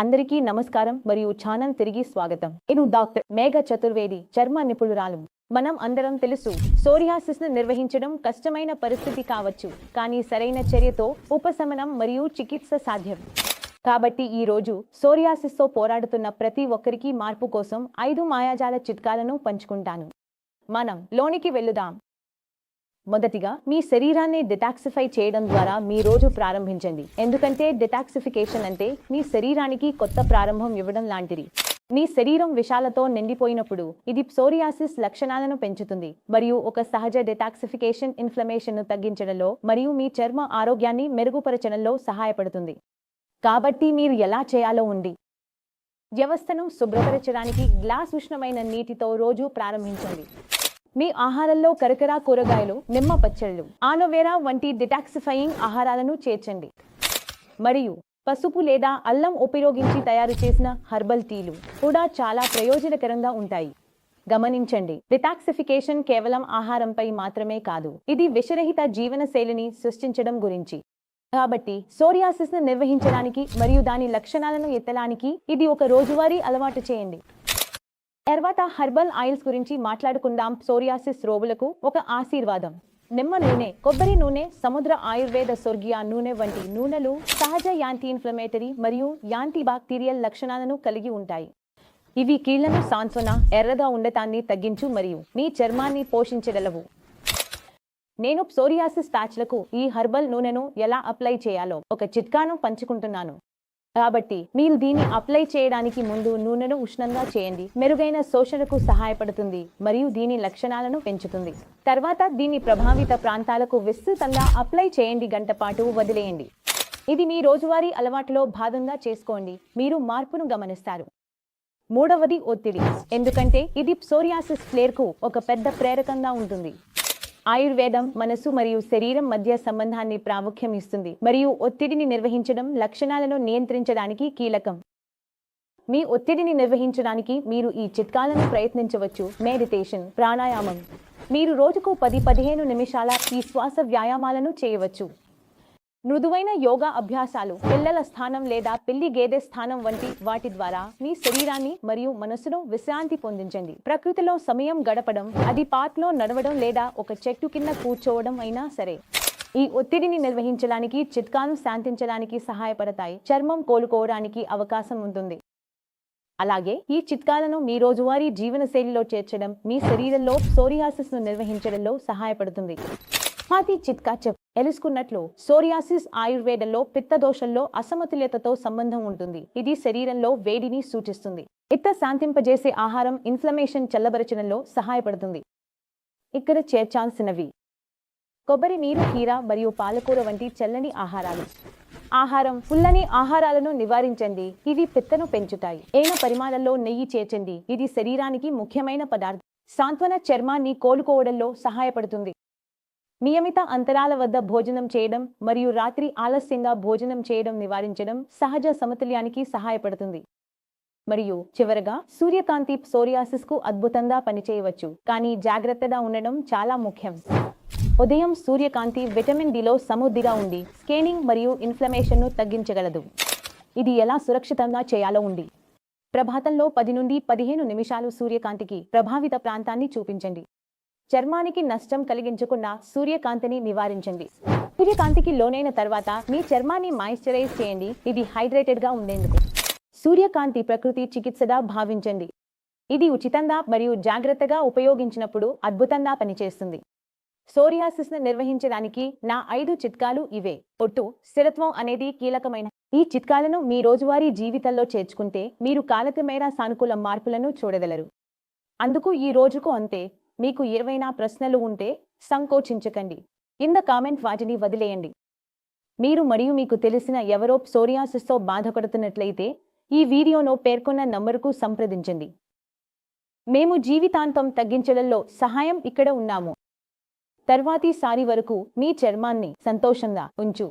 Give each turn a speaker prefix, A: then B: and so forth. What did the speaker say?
A: అందరికీ నమస్కారం మరియు ఛానల్ తిరిగి స్వాగతం. నేను డాక్టర్ మేఘ చతుర్వేది చర్మ నిపుణురాలు. మనం అందరం తెలుసు సోరియాసిస్ను నిర్వహించడం కష్టమైన పరిస్థితి కావచ్చు కానీ సరైన చర్యతో ఉపశమనం మరియు చికిత్స సాధ్యం. కాబట్టి ఈ రోజు సోరియాసిస్తో పోరాడుతున్న ప్రతి ఒక్కరికి మార్పు కోసం ఐదు మాయాజాల చిట్కాలను పంచుకుంటాను. మనం లోనికి వెళ్ళుదాం మొదటిగా మీ శరీరాన్ని డిటాక్సిఫై చేయడం ద్వారా మీ రోజు ప్రారంభించండి. ఎందుకంటే డిటాక్సిఫికేషన్ అంటే మీ శరీరానికి కొత్త ప్రారంభం ఇవ్వడం లాంటిది. మీ శరీరం విషాలతో నిండిపోయినప్పుడు ఇది సోరియాసిస్ లక్షణాలను పెంచుతుంది. మరియు ఒక సహజ డిటాక్సిఫికేషన్ ఇన్ఫ్లమేషన్ను తగ్గించడంలో మరియు మీ చర్మ ఆరోగ్యాన్ని మెరుగుపరచడంలో సహాయపడుతుంది. కాబట్టి మీరు ఎలా చేయాలో ఉంది వ్యవస్థను శుభ్రపరచడానికి గ్లాస్ ఉష్ణమైన నీటితో రోజు ప్రారంభించండి. మీ ఆహారంలో కరకర కూరగాయలు నిమ్మ పచ్చళ్ళు ఆనోవేరా వంటి డిటాక్సిఫైయింగ్ ఆహారాలను చేర్చండి. మరియు పసుపు లేదా అల్లం ఉపయోగించి తయారు చేసిన హర్బల్ టీలు కూడా చాలా ప్రయోజనకరంగా ఉంటాయి. గమనించండి డిటాక్సిఫికేషన్ కేవలం ఆహారంపై మాత్రమే కాదు ఇది విషరహిత జీవన శైలిని సృష్టించడం గురించి. కాబట్టి సోరియాసిస్ను నిర్వహించడానికి మరియు దాని లక్షణాలను ఎత్తడానికి ఇది ఒక రోజువారీ అలవాటు చేయండి. తర్వాత హర్బల్ ఆయిల్స్ గురించి మాట్లాడుకుందాం. సోరియాసిస్ రోగులకు ఒక ఆశీర్వాదం. నిమ్మ నూనె కొబ్బరి నూనె సముద్ర ఆయుర్వేద స్వర్గీయ నూనె వంటి నూనెలు సహజ యాంటీ ఇన్ఫ్లమేటరీ మరియు యాంటీ బాక్టీరియల్ లక్షణాలను కలిగి ఉంటాయి. ఇవి కీళ్ళను సాంత్వన ఎర్రగా ఉండటాన్ని తగ్గించు మరియు మీ చర్మాన్ని పోషించగలవు. నేను సోరియాసిస్ ప్యాచ్లకు ఈ హర్బల్ నూనెను ఎలా అప్లై చేయాలో ఒక చిట్కాను పంచుకుంటున్నాను. కాబట్టి మీరు దీన్ని అప్లై చేయడానికి ముందు నూనెను ఉష్ణంగా చేయండి. మెరుగైన శోషణకు సహాయపడుతుంది మరియు దీని లక్షణాలను పెంచుతుంది. తర్వాత దీన్ని ప్రభావిత ప్రాంతాలకు విస్తృతంగా అప్లై చేయండి. గంట పాటు వదిలేయండి. ఇది మీ రోజువారీ అలవాటులో భాగంగా చేసుకోండి. మీరు మార్పును గమనిస్తారు. మూడవది ఒత్తిడి. ఎందుకంటే ఇది ప్సోరియాసిస్ ఫ్లేర్కు ఒక పెద్ద ప్రేరకంగా ఉంటుంది. ఆయుర్వేదం మనసు మరియు శరీరం మధ్య సంబంధాన్ని ప్రాముఖ్యం ఇస్తుంది మరియు ఒత్తిడిని నిర్వహించడం లక్షణాలను నియంత్రించడానికి కీలకం. మీ ఒత్తిడిని నిర్వహించడానికి మీరు ఈ చిట్కాలను ప్రయత్నించవచ్చు. మెడిటేషన్ ప్రాణాయామం. మీరు రోజుకు పది పదిహేను నిమిషాల ఈ శ్వాస వ్యాయామాలను చేయవచ్చు. మృదువైన యోగా అభ్యాసాలు పిల్లల స్థానం లేదా పిల్లి గేదె స్థానం వంటి వాటి ద్వారా మీ శరీరాన్ని మరియు మనసును విశ్రాంతి పొందించండి. ప్రకృతిలో సమయం గడపడం అది పార్క్లో నడవడం లేదా ఒక చెట్టు కింద కూర్చోవడం అయినా సరే ఈ ఒత్తిడిని నిర్వహించడానికి చిట్కాను శాంతించడానికి సహాయపడతాయి. చర్మం కోలుకోవడానికి అవకాశం ఉంటుంది. అలాగే ఈ చిట్కాలను మీ రోజువారీ జీవనశైలిలో చేర్చడం మీ శరీరంలో సోరియాసిస్ను నిర్వహించడంలో సహాయపడుతుంది. మాది చిట్కా చెప్ ఎలుసుకున్నట్లు సోరియాసిస్ ఆయుర్వేదంలో పిత్తదోషంలో అసమతుల్యతతో సంబంధం ఉంటుంది. ఇది శరీరంలో వేడిని సూచిస్తుంది. పిత్త శాంతింపజేసే ఆహారం ఇన్ఫ్లమేషన్ చల్లబరచడంలో సహాయపడుతుంది. ఇక్కడ చేర్చాల్సినవి. కొబ్బరి నీరు కీర మరియు పాలకూర వంటి చల్లని ఆహారాలు. ఆహారం పుల్లని ఆహారాలను నివారించండి. ఇవి పిత్తను పెంచుతాయి. ఏన పరిమాణంలో నెయ్యి చేర్చండి. ఇది శరీరానికి ముఖ్యమైన పదార్థం. సాంత్వన చర్మాన్ని కోలుకోవడంలో సహాయపడుతుంది. నియమిత అంతరాల వద్ద భోజనం చేయడం మరియు రాత్రి ఆలస్యంగా భోజనం చేయడం నివారించడం సహజ సమతుల్యానికి సహాయపడుతుంది. మరియు చివరగా సూర్యకాంతి సోరియాసిస్కు అద్భుతంగా పనిచేయవచ్చు కానీ జాగ్రత్తగా ఉండడం చాలా ముఖ్యం. ఉదయం సూర్యకాంతి విటమిన్ డిలో సమృద్ధిగా ఉండి స్కేనింగ్ మరియు ఇన్ఫ్లమేషన్ను తగ్గించగలదు. ఇది ఎలా సురక్షితంగా చేయాలో ఉంది. ప్రభాతంలో పది నుండి పదిహేను నిమిషాలు సూర్యకాంతికి ప్రభావిత ప్రాంతాన్ని చూపించండి. చర్మానికి నష్టం కలిగించకుండా సూర్యకాంతిని నివారించండి. సూర్యకాంతికి లోనైన తర్వాత మీ చర్మాన్ని మాయిశ్చరైజ్ చేయండి. ఇది హైడ్రేటెడ్గా ఉండేందుకు. సూర్యకాంతి ప్రకృతి చికిత్సగా భావించండి. ఇది ఉచితంగా మరియు జాగ్రత్తగా ఉపయోగించినప్పుడు అద్భుతంగా పనిచేస్తుంది. సోరియాసిస్ను నిర్వహించడానికి నా ఐదు చిట్కాలు ఇవే. ఒట్టు స్థిరత్వం అనేది కీలకమైన. ఈ చిట్కాలను మీ రోజువారీ జీవితంలో చేర్చుకుంటే మీరు కాలక్రమేణా సానుకూల మార్పులను చూడగలరు. అందుకు ఈ రోజుకు అంతే. మీకు ఏవైనా ప్రశ్నలు ఉంటే సంకోచించకండి. కింద కామెంట్ వాటిని వదిలేయండి. మీరు మరియు మీకు తెలిసిన ఎవరో సోరియాసిస్తో బాధపడుతున్నట్లయితే ఈ వీడియోను పేర్కొన్న నంబరుకు సంప్రదించండి. మేము జీవితాంతం తగ్గించడంలో సహాయం ఇక్కడ ఉన్నాము. తర్వాతి సారి వరకు మీ చర్మాన్ని సంతోషంగా ఉంచు.